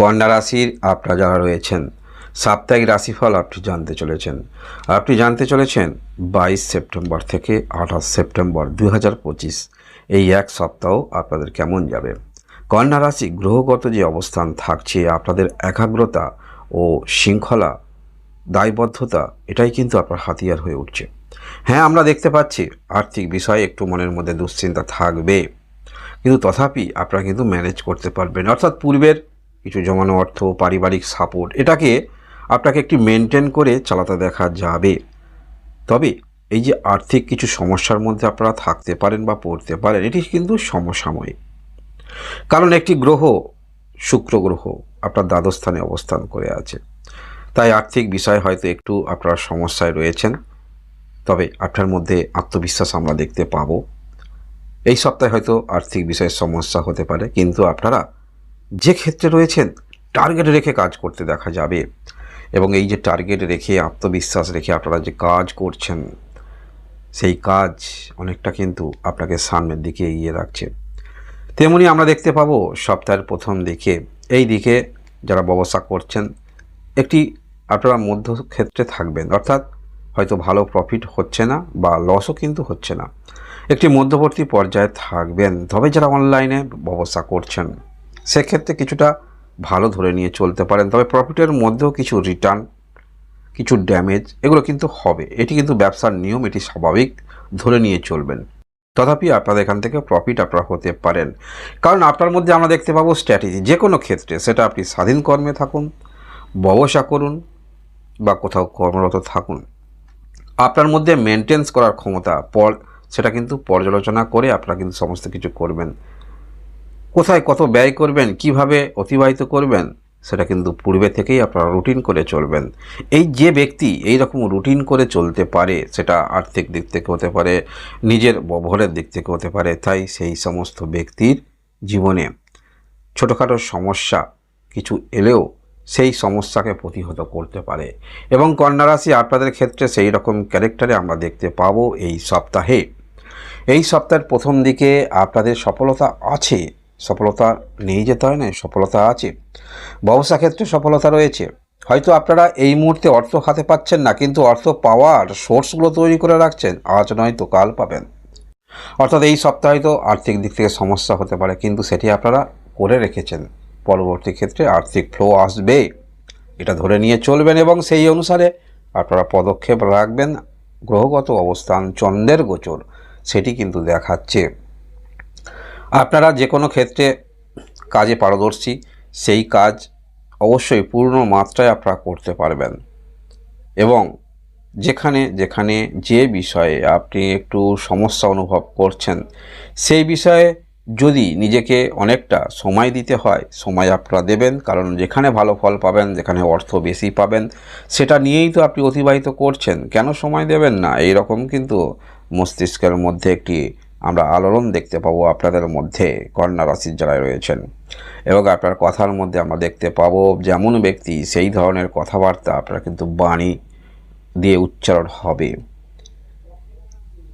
কন্যা রাশির আপনারা যারা রয়েছেন, সাপ্তাহিক রাশিফল আপনি জানতে চলেছেন। আপনি জানতে চলেছেন বাইশ সেপ্টেম্বর থেকে আঠাশ সেপ্টেম্বর দুই হাজার পঁচিশ, এই এক সপ্তাহ আপনাদের কেমন যাবে? কন্যা রাশি গ্রহগত যে অবস্থান থাকছে, আপনাদের একাগ্রতা ও শৃঙ্খলা, দায়বদ্ধতা, এটাই কিন্তু আপনার হাতিয়ার হয়ে উঠছে। হ্যাঁ আমরা দেখতে পাচ্ছি আর্থিক বিষয়ে একটু মনের মধ্যে দুশ্চিন্তা থাকবে, কিন্তু তথাপি আপনারা কিন্তু ম্যানেজ করতে পারবেন। অর্থাৎ পূর্বের কিছু জমানো অর্থ, পারিবারিক সাপোর্ট এটাকে আপনাকে একটি মেনটেন করে চালাতে দেখা যাবে। তবে এই যে আর্থিক কিছু সমস্যার মধ্যে আপনারা থাকতে পারেন বা পড়তে পারেন, এটি কিন্তু সমসাময়িক। কারণ একটি গ্রহ শুক্র গ্রহ আপনার দ্বাদশ স্থানে অবস্থান করে আছে। তাই আর্থিক বিষয় হয়তো একটু আপনারা সমস্যায় রয়েছেন, তবে আপনার মধ্যে আত্মবিশ্বাস আমরা দেখতে পাবো। এই সপ্তাহে হয়তো আর্থিক বিষয়ে সমস্যা হতে পারে, কিন্তু আপনারা যে ক্ষেত্রে রয়েছেন টার্গেট রেখে কাজ করতে দেখা যাবে। এবং এই যে টার্গেট রেখে, আত্মবিশ্বাস রেখে আপনারা যে কাজ করছেন, সেই কাজ অনেকটা কিন্তু আপনাকে সামনের দিকে এগিয়ে রাখছে। তেমনি আমরা দেখতে পাবো, সপ্তাহের প্রথম দিকে, এই দিকে যারা ব্যবসা করছেন, একটি আপনারা মধ্যক্ষেত্রে থাকবেন। অর্থাৎ হয়তো ভালো প্রফিট হচ্ছে না বা লসও কিন্তু হচ্ছে না। একটি মধ্যবর্তী পর্যায়ে থাকবেন। তবে যারা অনলাইনে ব্যবসা করছেন সেক্ষেত্রে কিছুটা ভালো ধরে নিয়ে চলতে পারেন। তবে প্রফিটের মধ্যেও কিছু রিটার্ন কিছু ড্যামেজ এগুলো কিন্তু হবে। এটি কিন্তু ব্যবসার নিয়ম, এটি স্বাভাবিক ধরে নিয়ে চলবেন। তথাপি আপনাদের এখান থেকে প্রফিট আপনারা হতে পারেন। কারণ আপনার মধ্যে আমরা দেখতে পাবো স্ট্র্যাটেজি যে কোনো ক্ষেত্রে সেটা আপনি স্বাধীন কর্মে থাকুন, ব্যবসা করুন, বা কোথাও কর্মরত থাকুন। আপনার মধ্যে মেনটেন্স করার ক্ষমতা, পর সেটা কিন্তু পর্যালোচনা করে আপনারা কিন্তু সমস্ত কিছু করবেন। কোথায় কত ব্যয় করবেন, কীভাবে অতিবাহিত করবেন, সেটা কিন্তু পূর্বে থেকেই আপনারা রুটিন করে চলবেন। এই যে ব্যক্তি এই রকম রুটিন করে চলতে পারে, সেটা আর্থিক দিক থেকে হতে পারে, নিজের ব্যবহারের দিক থেকে হতে পারে, তাই সেই সমস্ত ব্যক্তির জীবনে ছোটোখাটো সমস্যা কিছু এলেও সেই সমস্যাকে প্রতিহত করতে পারে। এবং কন্যা রাশি আপনাদের ক্ষেত্রে সেই রকম ক্যারেক্টারে আমরা দেখতে পাবো এই সপ্তাহে। এই সপ্তাহের প্রথম দিকে আপনাদের সফলতা আছে সফলতা নেই যেতে হয় না সফলতা আছে। ব্যবসা ক্ষেত্রে সফলতা রয়েছে। হয়তো আপনারা এই মুহূর্তে অর্থ হাতে পাচ্ছেন না, কিন্তু অর্থ পাওয়ার সোর্সগুলো তৈরি করে রাখছেন, আজ নয় তো কাল পাবেন। অর্থাৎ এই সপ্তাহে তো আর্থিক দিক থেকে সমস্যা হতে পারে, কিন্তু সেটি আপনারা করে রেখেছেন। পরবর্তী ক্ষেত্রে আর্থিক ফ্লো আসবে, এটা ধরে নিয়ে চলবেন এবং সেই অনুসারে আপনারা পদক্ষেপ রাখবেন। গ্রহগত অবস্থান, চন্দ্রের গোচর, সেটি কিন্তু দেখাচ্ছে। আপনারা যে কোনো ক্ষেত্রে কাজে পারদর্শী, সেই কাজ অবশ্যই পূর্ণ মাত্রায় আপনারা করতে পারবেন। এবং যেখানে যেখানে যে বিষয়ে আপনি একটু সমস্যা অনুভব করছেন, সেই বিষয়ে যদি নিজেকে অনেকটা সময় দিতে হয়, সময় আপনারা দেবেন, কারণ যেখানে ভালো ফল পাবেন, যেখানে অর্থ বেশি পাবেন, সেটা নিয়েই তো আপনি অতিবাহিত করছেন। কেন সময় দেবেন না? এই রকম কিন্তু মস্তিষ্কের মধ্যে একটি আমরা আলোড়ন দেখতে পাবো আপনাদের মধ্যে, কন্যা রাশির যারা রয়েছেন। এবং আপনার কথার মধ্যে আমরা দেখতে পাবো, যেমন ব্যক্তি সেই ধরনের কথাবার্তা আপনারা কিন্তু বাণী দিয়ে উচ্চারণ হবে।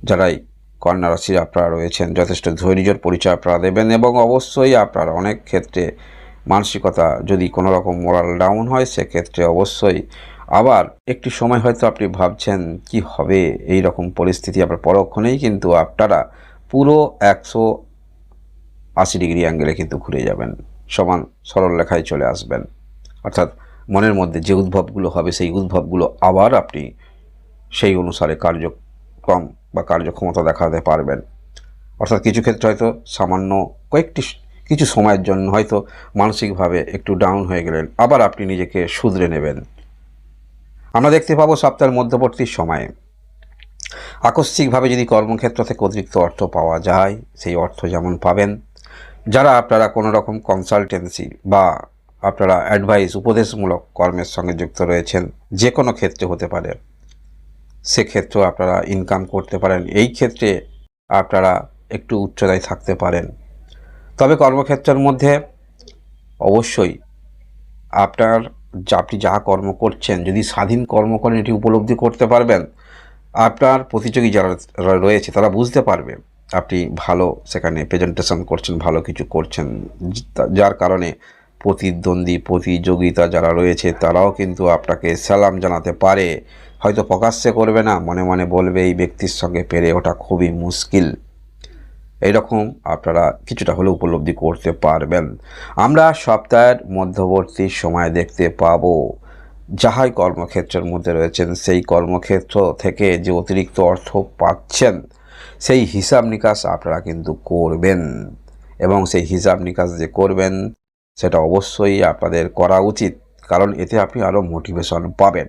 যারাই কন্যা রাশির আপনারা রয়েছেন, যথেষ্ট ধৈর্যের পরিচয় আপনারা দেবেন এবং অবশ্যই আপনার অনেক ক্ষেত্রে মানসিকতা যদি কোনো রকম মোরাল ডাউন হয়, সেক্ষেত্রে অবশ্যই আবার একটি সময় হয়তো আপনি ভাবছেন, কি হবে? এই রকম পরিস্থিতি আপনার পরক্ষণেই কিন্তু আপনারা পুরো একশো আশি ডিগ্রি অ্যাঙ্গেলে কিন্তু ঘুরে যাবেন, সমান সরল লেখায় চলে আসবেন। অর্থাৎ মনের মধ্যে যে উদ্ভবগুলো হবে, সেই উদ্ভবগুলো আবার আপনি সেই অনুসারে কার্যক্রম বা কার্যক্ষমতা দেখাতে পারবেন। অর্থাৎ কিছু ক্ষেত্রে হয়তো সামান্য কয়েকটি কিছু সময়ের জন্য হয়তো মানসিকভাবে একটু ডাউন হয়ে গেলেন, আবার আপনি নিজেকে শুধরে নেবেন। আমরা দেখতে পাবো সপ্তাহের মধ্যবর্তী সময়ে আকস্মিকভাবে যদি কর্মক্ষেত্র থেকে অতিরিক্ত অর্থ পাওয়া যায়, সেই অর্থ যেমন পাবেন। যারা আপনারা কোনো রকম কনসালটেন্সি বা আপনারা অ্যাডভাইস উপদেশমূলক কর্মের সঙ্গে যুক্ত রয়েছেন, যে কোনো ক্ষেত্রে হতে পারে। সেক্ষেত্রেও আপনারা ইনকাম করতে পারেন। এই ক্ষেত্রে আপনারা একটু উচ্চতায় থাকতে পারেন। তবে কর্মক্ষেত্রের মধ্যে অবশ্যই আপনার আপনি যা কর্ম করছেন, যদি স্বাধীন কর্ম করেন এটি উপলব্ধি করতে পারবেন আপনার প্রতিযোগী যারা রয়েছে, তারা বুঝতে পারবে আপনি ভালো সেখানে প্রেজেন্টেশন করছেন, ভালো কিছু করছেন। যার কারণে প্রতিদ্বন্দ্বী, প্রতিযোগিতা যারা রয়েছে, তারাও কিন্তু আপনাকে সালাম জানাতে পারে। হয়তো প্রকাশ্যে করবে না, মনে মনে বলবে, এই ব্যক্তির সঙ্গে পেরে ওঠা খুবই মুশকিল। এইরকম আপনারা কিছুটা হলেও উপলব্ধি করতে পারবেন। আমরা সপ্তাহের মধ্যবর্তী সময় দেখতে পাবো। যাহাই কর্মক্ষেত্রের মধ্যে রয়েছেন, সেই কর্মক্ষেত্র থেকে যে অতিরিক্ত অর্থ পাচ্ছেন, সেই হিসাব নিকাশ আপনারা কিন্তু করবেন। এবং সেই হিসাব নিকাশ যে করবেন, সেটা অবশ্যই আপনাদের করা উচিত, কারণ এতে আপনি আরও মোটিভেশন পাবেন।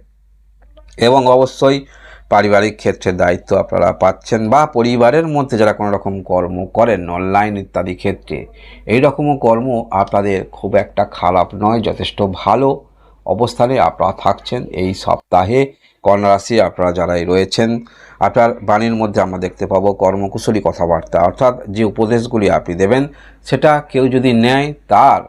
এবং অবশ্যই পারিবারিক ক্ষেত্রে দায়িত্ব আপনারা পাচ্ছেন, বা পরিবারের মধ্যে যারা কোনো রকম কর্ম করেন অনলাইন ইত্যাদি ক্ষেত্রে, এই রকমও কর্ম আপনাদের খুব একটা খারাপ নয়, যথেষ্ট ভালো। অবস্থানে আপনারা থাকছেন এই সপ্তাহে। কন্যারাশি আপনারা যারাই রয়েছেন, আপনার বাণীর মধ্যে আমরা দেখতে পাবো কর্মকুশলী কথাবার্তা। অর্থাৎ যে উপদেশগুলি আপনি দেবেন, সেটা কেউ যদি নেয়, তার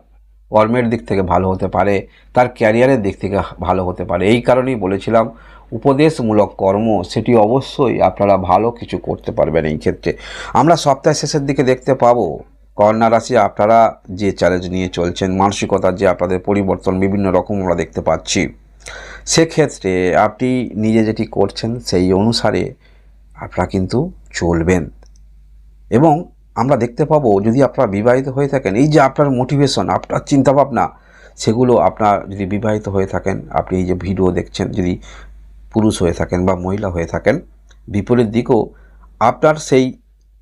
কর্মের দিক থেকে ভালো হতে পারে, তার ক্যারিয়ারের দিক থেকে ভালো হতে পারে। এই কারণেই বলেছিলাম, উপদেশমূলক কর্ম, সেটি অবশ্যই আপনারা ভালো কিছু করতে পারবেন এই ক্ষেত্রে। আমরা সপ্তাহের শেষের দিকে দেখতে পাবো কন্যা রাশি, আপনারা যে চ্যালেঞ্জ নিয়ে চলছেন, মানসিকতার যে আপনাদের পরিবর্তন, বিভিন্ন রকম আমরা দেখতে পাচ্ছি। সেক্ষেত্রে আপনি নিজে যেটি করছেন, সেই অনুসারে আপনারা কিন্তু চলবেন। এবং আমরা দেখতে পাবো, যদি আপনারা বিবাহিত হয়ে থাকেন, এই যে আপনার মোটিভেশন আপনার চিন্তাভাবনা, সেগুলো আপনার যদি বিবাহিত হয়ে থাকেন, আপনি এই যে ভিডিও দেখছেন, যদি পুরুষ হয়ে থাকেন বা মহিলা হয়ে থাকেন, বিপরীত দিকেও আপনার সেই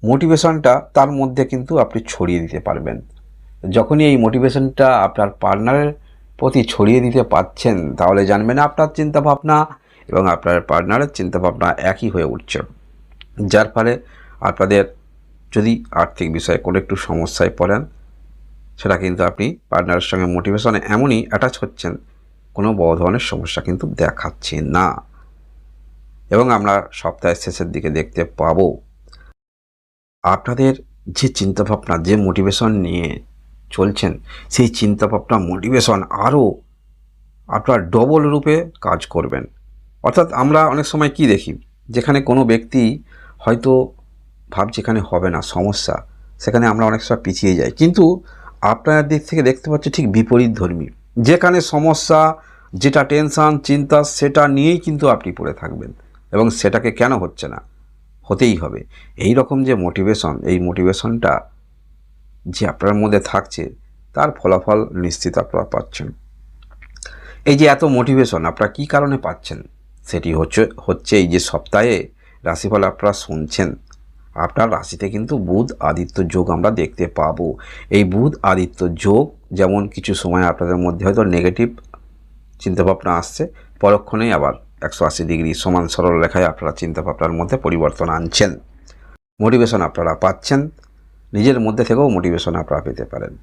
মোটিভেশনটা তার মধ্যে কিন্তু আপনি ছড়িয়ে দিতে পারবেন। যখনই এই মোটিভেশনটা আপনার পার্টনারের প্রতি ছড়িয়ে দিতে পাচ্ছেন, তাহলে জানবেন আপনার চিন্তাভাবনা এবং আপনার পার্টনারের চিন্তাভাবনা একই হয়ে উঠছে। যার ফলে আপনাদের যদি আর্থিক বিষয়ে কোনো একটু সমস্যায় পড়েন, সেটা কিন্তু আপনি পার্টনারের সঙ্গে মোটিভেশনে এমনই অ্যাটাচ হচ্ছেন, কোনো বড় ধরনের সমস্যা কিন্তু দেখাচ্ছে না। এবং আমরা সপ্তাহের শেষের দিকে দেখতে পাবো আপনাদের যে চিন্তাভাবনা, যে মোটিভেশন নিয়ে চলছেন, সেই চিন্তাভাবনা মোটিভেশন আরও আপনার ডবল রূপে কাজ করবেন। অর্থাৎ আমরা অনেক সময় কি দেখি? যেখানে কোনো ব্যক্তি হয়তো ভাব যেখানে হবে না, সমস্যা, সেখানে আমরা অনেক সময় পিছিয়ে যাই। কিন্তু আপনার দিক থেকে দেখতে পাচ্ছি ঠিক বিপরীত ধর্মী। যেখানে সমস্যা, যেটা টেনশন চিন্তা, সেটা নিয়েই কিন্তু আপনি পড়ে থাকবেন এবং সেটাকে কেন হচ্ছে না? হতেই হবে। এই রকম যে মোটিভেশন এই মোটিভেশনটা যে আপনার মধ্যে থাকছে, তার ফলাফল নিশ্চিত আপনারা পাচ্ছেন। এই যে এত মোটিভেশন আপনারা কী কারণে পাচ্ছেন? সেটি হচ্ছে হচ্ছে এই যে সপ্তাহে রাশিফল আপনারা শুনছেন। আপনার রাশিতে কিন্তু বুধ আদিত্য যোগ আমরা দেখতে পাবো। এই বুধ আদিত্য যোগ যেমন কিছু সময় আপনাদের মধ্যে হয়তো নেগেটিভ চিন্তাভাবনা আসছে, পরক্ষণেই আবার একশো আশি ডিগ্রি সমান সরল রেখায় আপনারা চিন্তাভাবনার মধ্যে পরিবর্তন আনছেন। মোটিভেশন আপনারা পাচ্ছেন। নিজের মধ্যে থেকেও মোটিভেশন আপনারা পেতে পারেন।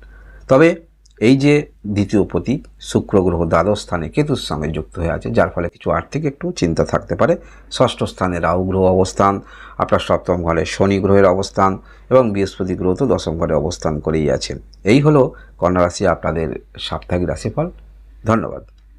তবে এই যে দ্বিতীয় প্রতীক শুক্র গ্রহ দ্বাদশ স্থানে কেতুর সঙ্গে যুক্ত হয়ে আছে, যার ফলে কিছু আর্থিক একটু চিন্তা থাকতে পারে। ষষ্ঠ স্থানে রাহু গ্রহ অবস্থান, আপনার সপ্তম ঘরে শনি গ্রহের অবস্থান এবং বৃহস্পতি গ্রহ তো দশম ঘরে অবস্থান করেই আছেন এই হলো কন্যা রাশি, আপনাদের সাপ্তাহিক রাশিফল। ধন্যবাদ।